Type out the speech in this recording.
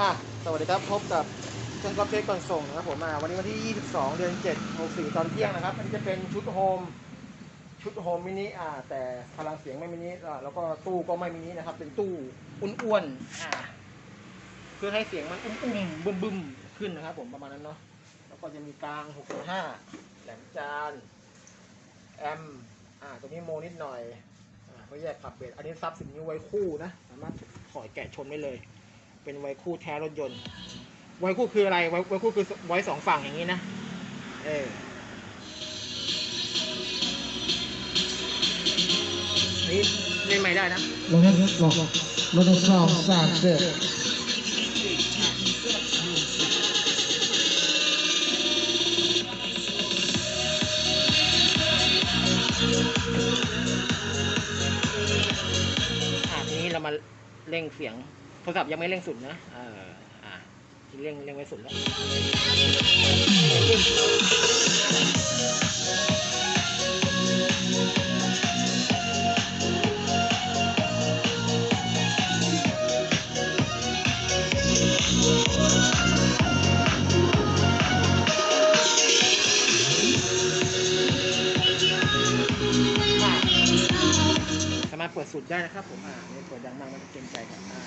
อะสวัสดีครับ พบกับช่างก๊อฟเทคก่อนส่งนะครับผมอ่าวันนี้วันที่ 22 เดือน 7 64 ตอนเที่ยงนะครับ อันนี้จะเป็นชุดโฮม ชุดโฮมมินิอ่า แต่พลังเสียงไม่มินิอ่าแล้วก็ตู้ก็ไม่มินินะครับ เป็นตู้อ้วนๆอ่า เพื่อให้เสียงมันอุ้มๆบึ้มๆขึ้นนะครับ ผมประมาณนั้นเนาะ แล้วก็จะมีกลาง 6.5 แหลมจาน แอม อ่า ตัวนี้โมนิดหน่อย อ่าเขาแยกขับเบสอันนี้ซับสิบนิ้วไว้คู่นะ สามารถถอยแกะชนได้เลย เป็นไวคู่แท้รถยนต์ ไวคู่คืออะไร ไวไวคู่คือไว้สองฝั่งอย่างนี้นะ เออนี่เล่นไม่ได้นะ Renaissance Center. อะทีนี้เรามาเร่งเสียง โทรศัพท์ยังไม่เร่งสุดนะเอออะเร่งเร่งไว้สุดแล้วอะสามารถเปิดสุดได้นะครับผมอ่าเปิดดังมากมันเกรงใจครับอ่า